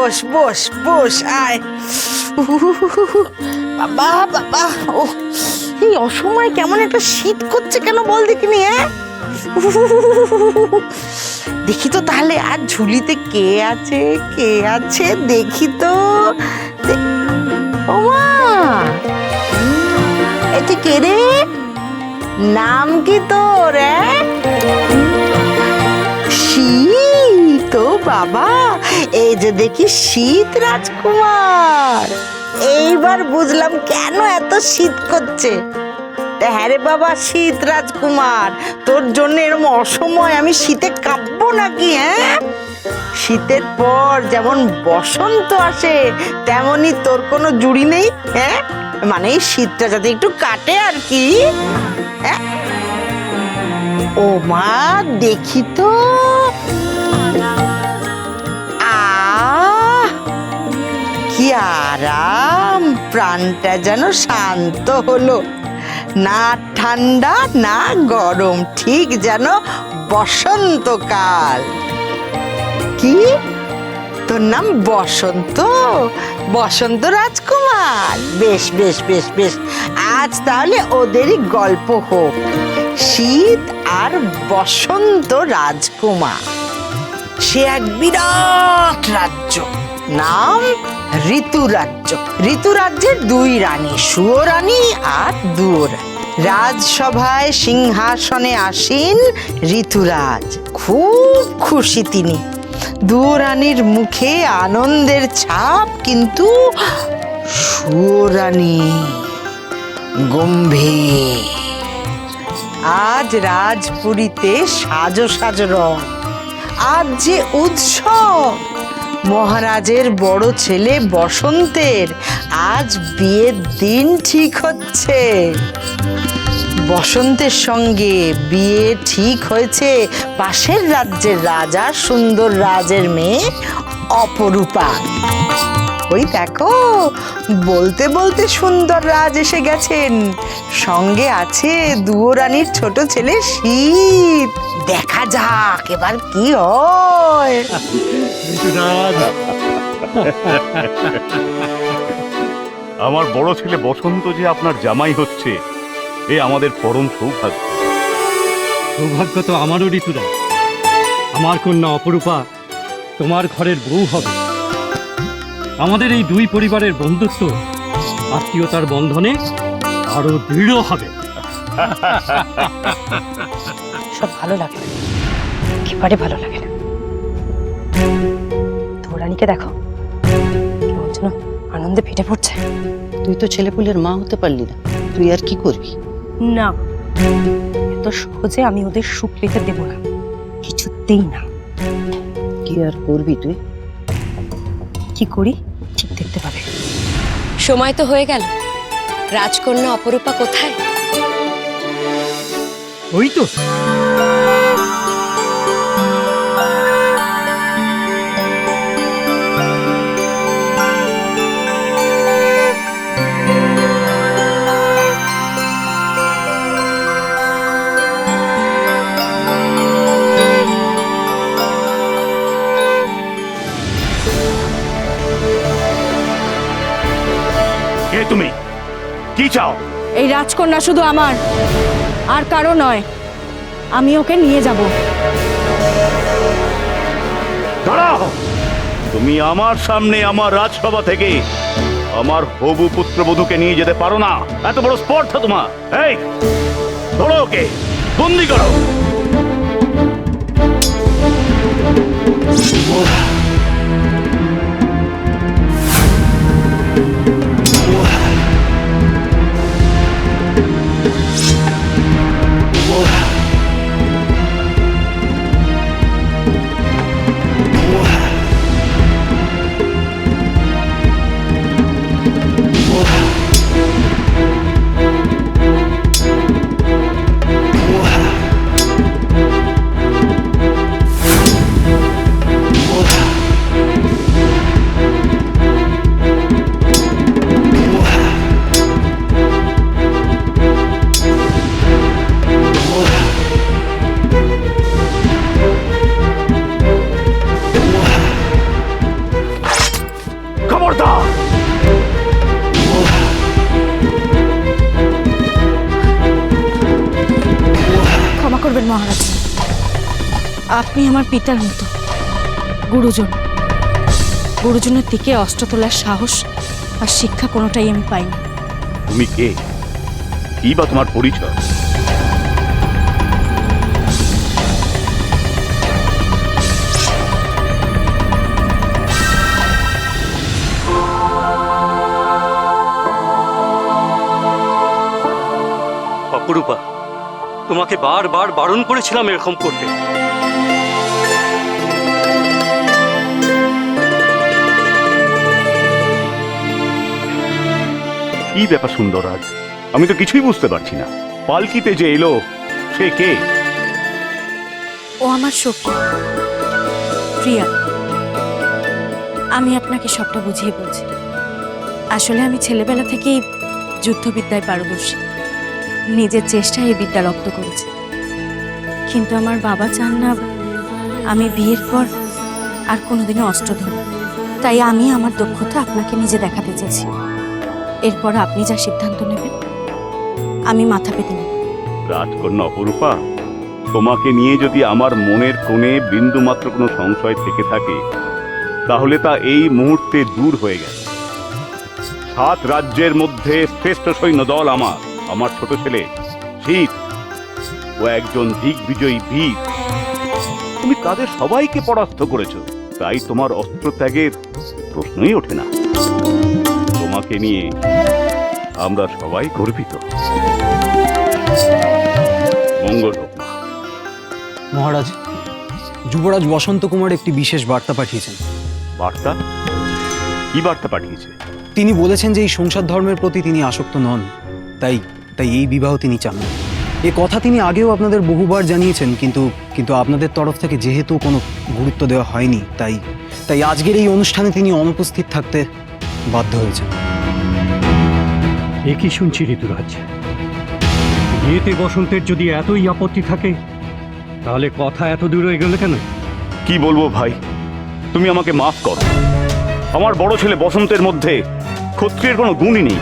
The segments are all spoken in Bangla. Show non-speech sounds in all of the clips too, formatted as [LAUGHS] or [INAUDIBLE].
বস বস বস, আয়। বাবা বাবা, ও, এই অসময় কেমন একটা শীত করছে কেন বল দেখিনি হ্যাঁ। দেখি তো তাহলে, আর ঝুলিতে কে আছে কে আছে? দেখি তো। এটি কে রে? নাম কি তোর হ্যাঁ? ও বাবা, এই যে দেখি শীত রাজকুমার। এইবার বুঝলাম কেন এত শীত করছে। তা হ্যাঁ রে বাবা, শীত রাজকুমার, তোর জন্য এরকম অসময় আমি শীতে কাঁপবো নাকি হ্যাঁ? শীতের পর যেমন বসন্ত আসে, তেমনি তোর কোনো জুড়ি নেই হ্যাঁ? মানে শীতটা যাতে একটু কাটে আর কি হ্যাঁ? ও মা, দেখি তো। আরাম, প্রাণটা যেন শান্ত হলো। না ঠান্ডা, না গরম, ঠিক যেন বসন্তকাল। কি? তোর নাম বসন্ত? বসন্ত রাজকুমার। বেশ বেশ বেশ বেশ। আজ তাহলে ওদেরই গল্প হোক। শীত আর বসন্ত রাজকুমার। সে এক বিরাট রাজ্য। নাম ঋতু রাজ্য। ঋতু রাজ্যের দুই রানী সুয়রানী আর দুয়োরানী রাজসভায় সিংহাসনে আসীন ঋতুরাজ। খুব খুশি তিনি। দুয়োরানীর মুখে আনন্দের ছাপ কিন্তু সুয়রানী গম্ভীর। আজ রাজপুরীতে সাজো সাজো রং। আজ যে উৎসব মহারাজের বড় ছেলে বসন্তের। আজ বিয়ের দিন ঠিক হচ্ছে। বসন্তের সঙ্গে বিয়ে ঠিক হয়েছে পাশের রাজ্যের রাজা, সুন্দর রাজের মেয়ে অপরূপা। ওই দেখো বলতে বলতে সুন্দর রাজ এসে গেছেন। সঙ্গে আছে দুয়োরানির ছোট ছেলে শীত। দেখা যাক এবার কি হয়। [LAUGHS] আমার বড় ছেলে বসন্ত যে আপনার জামাই হচ্ছে এ আমাদের পরম সৌভাগ্য। সৌভাগ্য তো আমারও ঋতুরা আমার কন্যা অপরূপা তোমার ঘরের বউ হবে। আমাদের এই দুই পরিবারের বন্ধুত্ব আত্মীয়তার বন্ধনে আরও দৃঢ় হবে। সব ভালো লাগে। না একেবারে ভালো লাগে না। তোরানিকে দেখো। কেমন যেন আনন্দে ফেটে পড়ছে। তুই তো ছেলেপুলের মা হতে পারলি না। তুই আর কি করবি? না। এত সহজে আমি ওদের সুখ পেতে দেব না। কিছুতেই না। কি আর করবি তুই? কি করি? ঠিক দেখতে পাবে। সময় তো হয়ে গেল। রাজকন্যা অপরূপা কোথায়? ওই তো। চাও? এই রাজকন্যা শুধু আমার আর কারও নয় আমি ওকে নিয়ে যাব। দাঁড়াও! তুমি আমার সামনে আমার রাজসভা থেকে আমার হবু পুত্রবধূকে নিয়ে যেতে পারো না। এত বড় স্পর্ধা তোমার। এই ধরো ওকে বন্দি করো। আমার পিতার মতো। গুরুজন। গুরুজনের দিকে অস্ত্র তোলার সাহস আর শিক্ষা কোনোটাই আমি পাইনি। তুমি কে? কি বা তোমার পরিচয়? অপরূপা তোমাকে বারবার বারণ করেছিলাম এরকম করতে। কি ব্যাপার সুন্দররাজ আমি তো কিছুই বুঝতে পারছি না। পালকিতে যে এলো, সে কে? ও আমার সখী। প্রিয়া, আমি আপনাকে সবটা বুঝিয়ে বলছি। আসলে আমি ছেলেবেলা থেকেই যুদ্ধবিদ্যায় পারদর্শী। নিজের চেষ্টায় এই বিদ্যা রপ্ত করেছি। কিন্তু আমার বাবা চান না আমি বিয়ের পর আর কোনোদিনও অস্ত্র ধরি। তাই আমি আমার দক্ষতা আপনাকে নিজে দেখাতে চেয়েছি। এরপর আপনি যা সিদ্ধান্ত নেবেন, আমি মাথা পেতে নেব। রাজকন্যা অপরূপা, তোমাকে নিয়ে যদি আমার মনের কোণে বিন্দু মাত্র কোনো সংশয় থেকে থাকে, তাহলে তা এই মুহূর্তে দূর হয়ে গেল। সাত রাজ্যের মধ্যে শ্রেষ্ঠ সৈন্য দল আমার আমার ছোট ছেলে, শীত, ও একজন দিগ্বিজয়ী বীর। তুমি তাদের সবাইকে পরাস্ত করেছ? তাই তোমার অস্ত্র ত্যাগের প্রশ্নই ওঠে না। তোমাকে নিয়ে আমরা সবাই গর্বিত। মঙ্গল হোক মহারাজ যুবরাজ বসন্ত কুমার একটি বিশেষ বার্তা পাঠিয়েছেন। বার্তা? কি বার্তা পাঠিয়েছে? তিনি বলেছেন যে এই সংসার ধর্মের প্রতি তিনি আসক্ত নন তাই তাই এই বিবাহ তিনি চান না। এ কথা তিনি আগেও আপনাদের বহুবার জানিয়েছেন কিন্তু কিন্তু আপনাদের তরফ থেকে যেহেতু কোনো গুরুত্ব দেওয়া হয়নি তাই তাই আজকের এই অনুষ্ঠানে তিনি অনুপস্থিত থাকতে বাধ্য হয়েছেন। এ কি শুনছি ঋতুরাজ। বিয়েতে বসন্তের যদি এতই আপত্তি থাকে তাহলে কথা এত দূর হয়ে গেল কেন? কি বলব ভাই? তুমি আমাকে মাফ করো। আমার বড় ছেলে বসন্তের মধ্যে ক্ষত্রিয়ের কোনো গুণই নেই।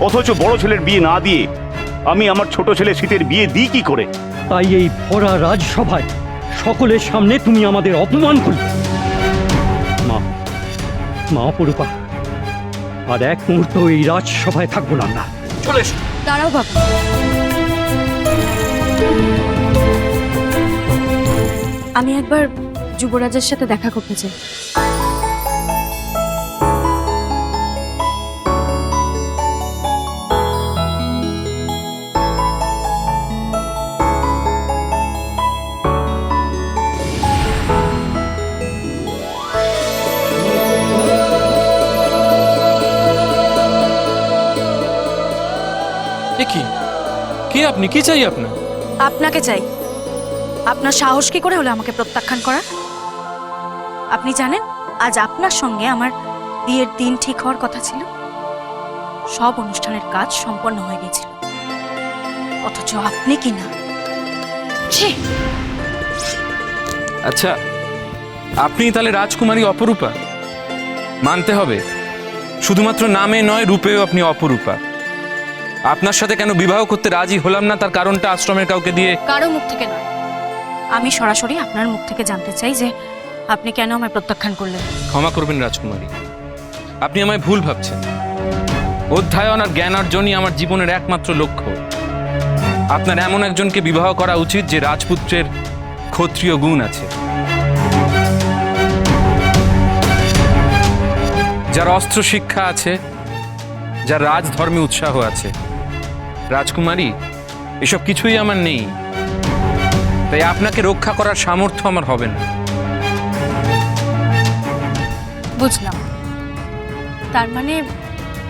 অথচ বড় ছেলের বিয়ে না দিয়ে আমি আমার ছোট ছেলে শীতের বিয়ে দিই কি করে? তাই এই ভরা রাজসভায় সকলের সামনে তুমি আমাদের অপমান করলে। মা মা অপরূপা। আর এক মুহূর্ত এই রাজসভায় থাকব না আমরা দাঁড়াও বাবা। আমি একবার যুবরাজের সাথে দেখা করতে চাই। আপনি? কি চাই আপনার? আপনাকে চাই। আপনার সাহস কি করে হলো আমাকে প্রত্যাখ্যান করার? আপনি জানেন আজ আপনার সঙ্গে আমার বিয়ের দিন ঠিক হওয়ার কথা ছিল। সব অনুষ্ঠানের কাজ সম্পন্ন হয়ে গেছিল অথচ আপনি কি না? আচ্ছা আপনি তাহলে রাজকুমারী অপরূপা? মানতে হবে। শুধুমাত্র নামে নয় রূপেও আপনি অপরূপা। আপনার সাথে কেন বিবাহ করতে রাজি হলাম না? তার কারণটা আশ্রমের কাউকে দিয়ে কারও মুখ থেকে নয়। আমি সরাসরি আপনার মুখ থেকে জানতে চাই যে আপনি কেন আমায় প্রত্যাখ্যান করলেন? ক্ষমা করবেন রাজকুমারী। আপনি আমায় ভুল ভাবছেন। অধ্যায়ন আর জ্ঞান অর্জনই আমার জীবনের একমাত্র লক্ষ্য। আপনার এমন একজনকে বিবাহ করা উচিত যে রাজপুত্রের ক্ষত্রিয় গুণ আছে। যার অস্ত্র শিক্ষা আছে যার রাজধর্মে উৎসাহ আছে। রাজকুমারী এসব কিছুই আমার নেই। তাই আপনাকে রক্ষা করার সামর্থ্য আমার হবে না। বুঝলাম। তার মানে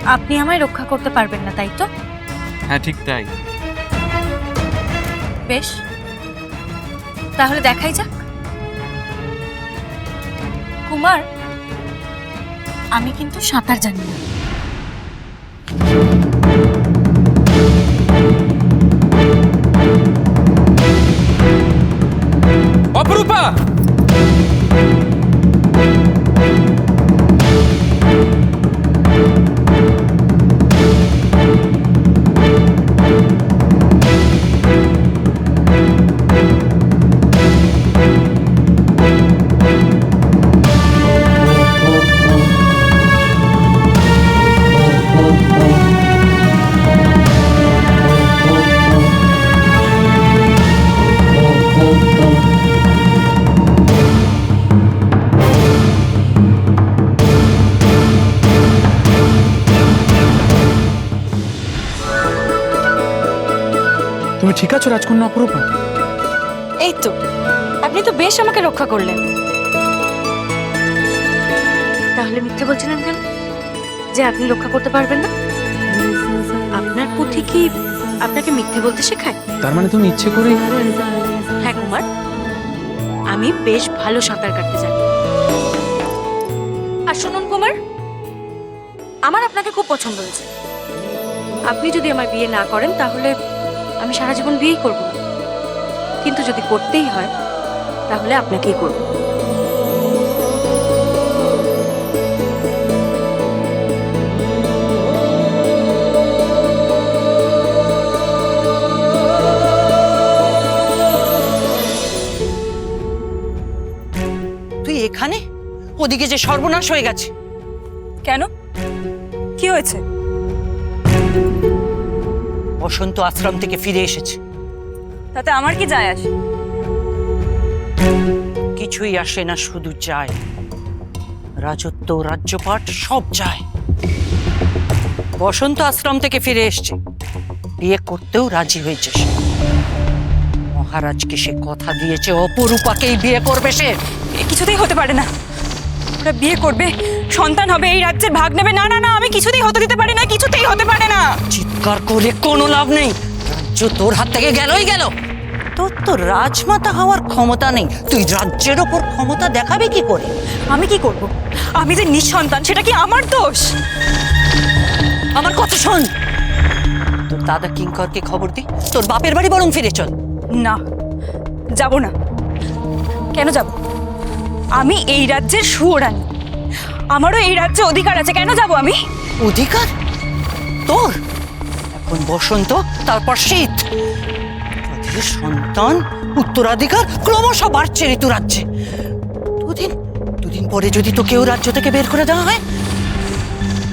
আপনি আমায় রক্ষা করতে পারবেন না তাই তো? হ্যাঁ ঠিক তাই। বেশ। তাহলে দেখাই যাক। কুমার আমি কিন্তু সাঁতার জানি না। অপরূপা আছো রাজকন্যা অপরূপা? এই তো আপনি তো বেশ আমাকে রক্ষা করলেন। তাহলে মিথ্যে বলছিলেন কেন? যে আপনি রক্ষা করতে পারবেন না? আপনার পুঁথি কি আপনাকে মিথ্যে বলতে শেখায়? তার মানে তুমি ইচ্ছে করে হ্যাঁ কুমার আমি বেশ ভালো সাঁতার কাটতে জানি। আর শুনুন কুমার আমার আপনাকে খুব পছন্দ হয়েছে। আপনি যদি আমার বিয়ে না করেন তাহলে আমি সারা জীবন বিয়েই করব। না কিন্তু যদি করতেই হয় তাহলে আপনাকেই করব। তুই এখানে? ওদিকে যে সর্বনাশ হয়ে গেছে। কেন? কি হয়েছে? বসন্ত আশ্রম থেকে ফিরে এসেছে। তাতে আমার কি যায় আসে কিছুই আসে না শুধু যায়। রাজত্ব রাজ্যপাট সব যায়। বসন্ত আশ্রম থেকে ফিরে এসছে। বিয়ে করতেও রাজি হয়েছে সে। মহারাজকে সে কথা দিয়েছে অপরূপাকেই বিয়ে করবে সে। এ কিছুতেই হতে পারে না। ওরা বিয়ে করবে সন্তান হবে এই রাজ্যের ভাগ নেবে। না না না আমি কিছুতেই হতে দিতে পারি না কিছুতেই হতে পারে না। চিৎকার করে কোনো লাভ নেই। রাজ্য তোর হাত থেকে গেলই গেল। তোর তো রাজমাতা হওয়ার ক্ষমতা নেই। তুই রাজ্যের ওপর ক্ষমতা দেখাবে কি করে? আমি কি করব? আমি যে নিঃসন্তান সেটা কি আমার দোষ? আমার কথা শোন। তোর দাদা কিঙ্করকে খবর দি। তোর বাপের বাড়ি বরং ফিরে চল। না যাব না। কেন যাব? আমি এই রাজ্যের সুয়োরানী আমারও এই রাজ্যে অধিকার আছে। কেন যাব আমি? অধিকার? তোর? এখন বসন্ত তারপর শীত। সন্তান উত্তরাধিকার ক্রমশ বাড়ছে ঋতু রাজ্যে। দুদিন দুদিন পরে যদি তো কেউ রাজ্য থেকে বের করে দেওয়া হয়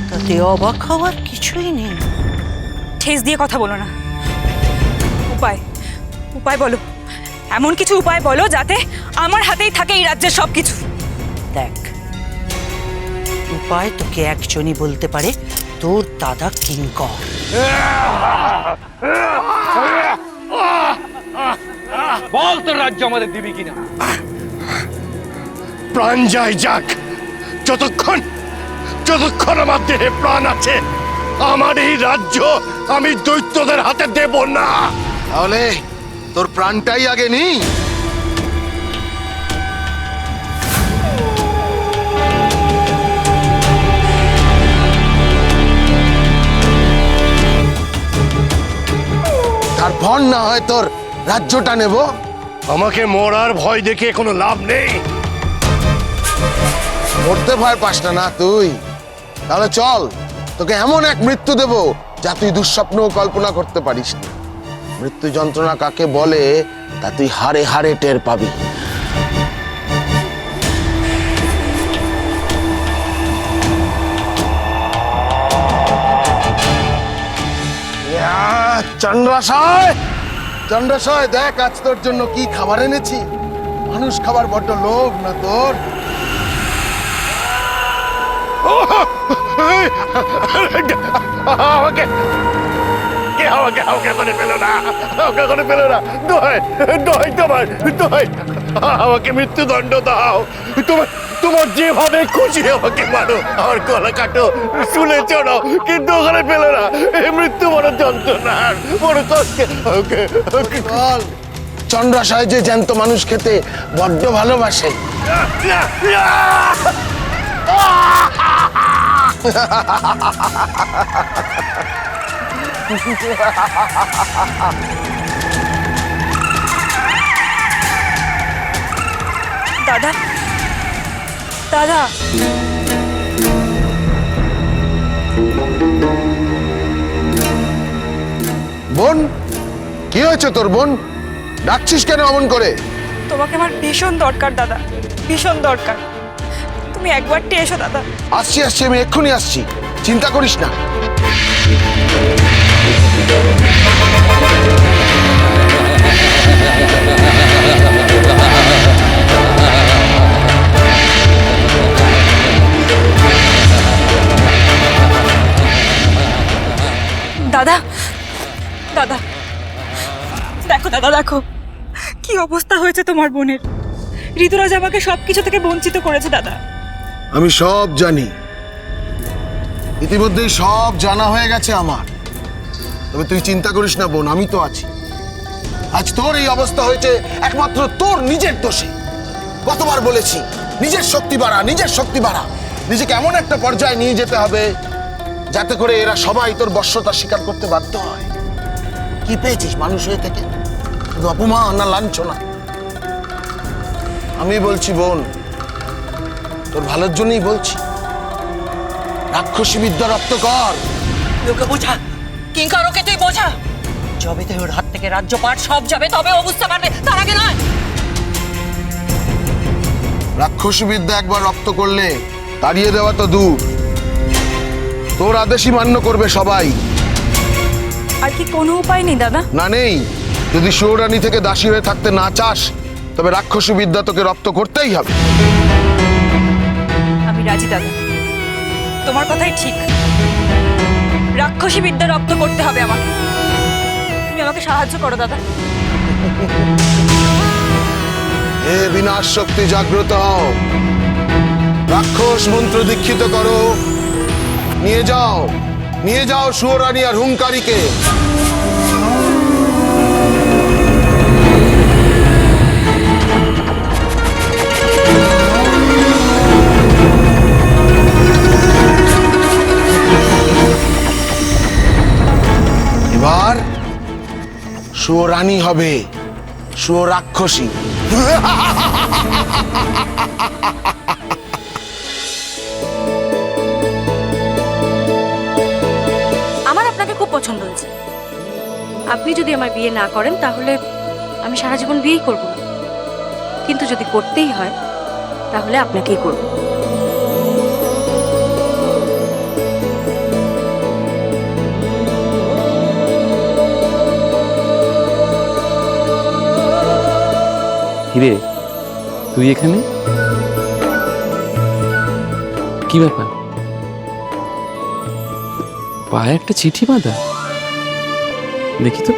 তাতে অবাক হওয়ার কিছুই নেই। ঠেস দিয়ে কথা বলো না। উপায় উপায় বলো। এমন কিছু উপায় বলো যাতে আমার হাতেই থাকে এই রাজ্যের সব কিছু দেখ উপায় তোকে একজনই বলতে পারে তোর দাদা কিঙ্কর বল তোর রাজ্য আমাদের দিবি কিনা? প্রাণ যায় যাক। যতক্ষণ যতক্ষণ আমার দেহে প্রাণ আছে আমার এই রাজ্য আমি দৈত্যদের হাতে দেব না। তাহলে তোর প্রাণটাই আগে নি? তারপর না হয় তোর রাজ্যটা নেব। আমাকে মরার ভয় দেখে কোনো লাভ নেই। মরতে ভয় পাস না না তুই। তাহলে চল তোকে এমন এক মৃত্যু দেব যা তুই দুঃস্বপ্ন কল্পনা করতে পারিস না মৃত্যু যন্ত্রণা কাকে বলে তা তুই হারে হারে টের পাবি। চন্দ্রাশয়। চন্দ্রাশয়, দেখ, আজ তোর জন্য কি খাবার এনেছি। মানুষ খাবার বড্ড লোভ, না তোর? আমাকে কে আমাকে আমাকে করে পেল না। আমাকে করে পেল না। দোহাই দোহাই তোমার দোহাই। আমাকে মৃত্যুদণ্ড দাও। তোমার তোমার যেভাবে খুশি আমাকে মারো আমার গলা কাটো শুনে চড়ো কিন্তু ওখানে পেল না। এই মৃত্যু বড় যন্ত্রণা বড় কষ্টে। ওকে চন্দ্রাশয় যে জ্যান্ত মানুষ খেতে বড্ড ভালোবাসে। [LAUGHS] দাদা। দাদা। বোন কি হয়েছে তোর বোন? ডাকছিস কেন অমন করে? তোমাকে আমার ভীষণ দরকার দাদা। ভীষণ দরকার। তুমি একবারটি এসো দাদা। আসছি আসছি আমি এক্ষুনি আসছি। চিন্তা করিস না। দাদা। দাদা। দেখো দাদা, দেখো। কি অবস্থা হয়েছে তোমার বোনের? ঋতুরাজ আমাকে সবকিছু থেকে বঞ্চিত করেছে, দাদা। আমি সব জানি। ইতিমধ্যেই সব জানা হয়ে গেছে আমার। তবে তুই চিন্তা করিস না, বোন, আমি তো আছি। আজ তোর এই অবস্থা হয়েছে একমাত্র তোর নিজের দোষে। কতবার বলেছি, নিজের শক্তি বাড়া, নিজের শক্তি বাড়া। নিজেকে এমন একটা পর্যায়ে নিয়ে যেতে হবে যাতে করে এরা সবাই তোর বর্ষতা স্বীকার করতে বাধ্য হয়। কি পেয়েছিস মানুষ হয়ে থেকে? অপমান না লাঞ্ছনা? আমি বলছি বোন তোর ভালোর জন্যই বলছি। রাক্ষসী বিদ্যা রপ্ত কর। লোকে বোঝা? কিঙ্কারকে তুই বোঝা? যবে তুই ওর হাত থেকে রাজ্যপাট সব যাবে তবে ও বুঝতে পারবে তার আগে নয়। রাক্ষসী বিদ্যা একবার রপ্ত করলে তাড়িয়ে দেওয়া তো দূর। তোর আদেশই মান্য করবে সবাই। আর কি কোনো উপায় নেই দাদা? না নেই। যদি শিবরানী থেকে দাসী হয়ে থাকতে না চাস তবে রাক্ষসী বিদ্যা তোকে রপ্ত করতেই হবে। আমি রাজি দাদা। তোমার কথাই ঠিক। রাক্ষসী বিদ্যা রপ্ত করতে হবে আমাকে। তুমি আমাকে সাহায্য করো দাদা। হে বিনাশ শক্তি জাগ্রত হও। রাক্ষস মন্ত্র দীক্ষিত করো। নিয়ে যাও। নিয়ে যাও সুয়রানী আর হুঙ্কারীকে। এবার সুয়রানী হবে সুরাক্ষসী [LAUGHS] আপনি যদি আমার বিয়ে না করেন, তাহলে আমি সারা জীবন বিয়েই করব না। কিন্তু যদি করতেই হয়, তাহলে আপনাকেই করব। হিরে তুই এখানে? কি ব্যাপার? পায়ে একটা চিঠি বাঁধা? দেখি তো।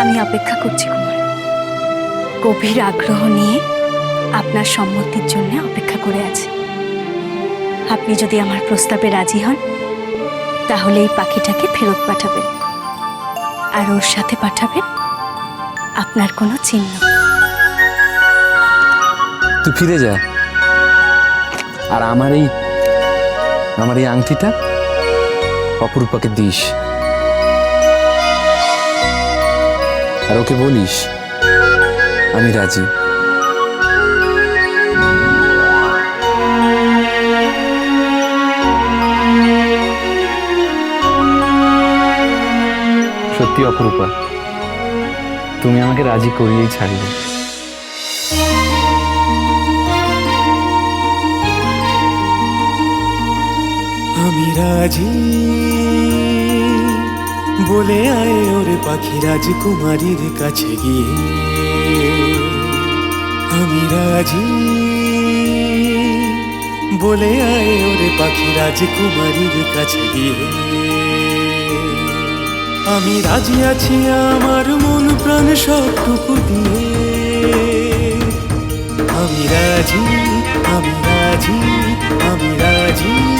আমি অপেক্ষা করছি কুমার। গভীর আগ্রহ নিয়ে আপনার সম্মতির জন্য অপেক্ষা করে আছি। আপনি যদি আমার প্রস্তাবে রাজি হন তাহলে এই পাখিটাকে ফেরত পাঠাবেন। আর ওর সাথে পাঠাবেন আপনার কোনো চিহ্ন। তুই ফিরে যা। আর আমার এই আমার এই আংটিটা অপরূপাকে দিস। আর ওকে বলিস, আমি রাজি। সত্যি অপরূপা, তুমি আমাকে রাজি করিয়েই ছাড়লে। আমি রাজি। বলে আয় ওরে পাখি রাজকুমারীর কাছে গিয়ে। আমি রাজি। বলে আয় ওরে পাখি রাজকুমারীর কাছে গিয়ে। আমি রাজি আছি আমার মন প্রাণ সবটুকু দিয়ে। আমি রাজি আমি রাজি আমি রাজি।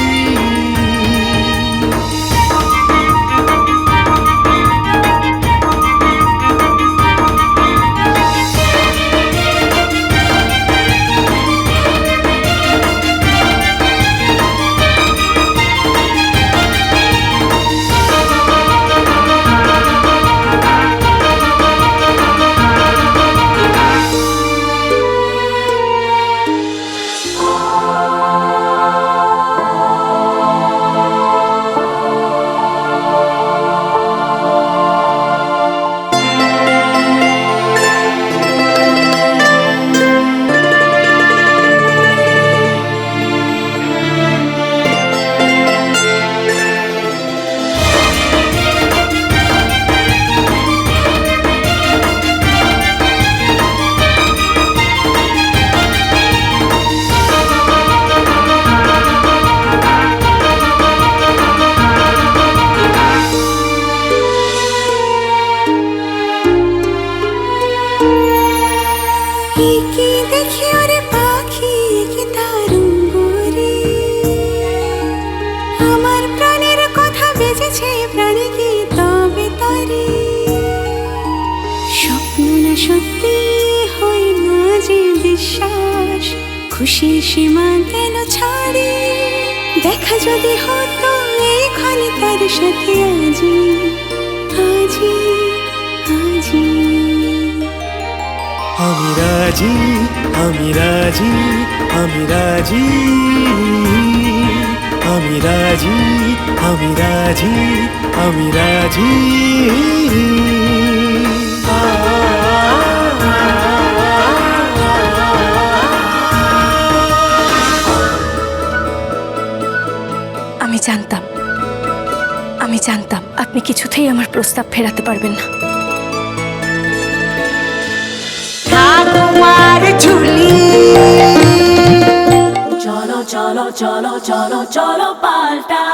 আমি রাজি আমি রাজি আমি রাজি। আমি রাজি আমি রাজি আমি রাজি। আমি জানতাম আমি জানতাম আপনি কিছুতেই আমার প্রস্তাব ফেরাতে পারবেন না। ঠাকুমার ঝুলি। চলো চলো চলো চলো চলো পাল্টা।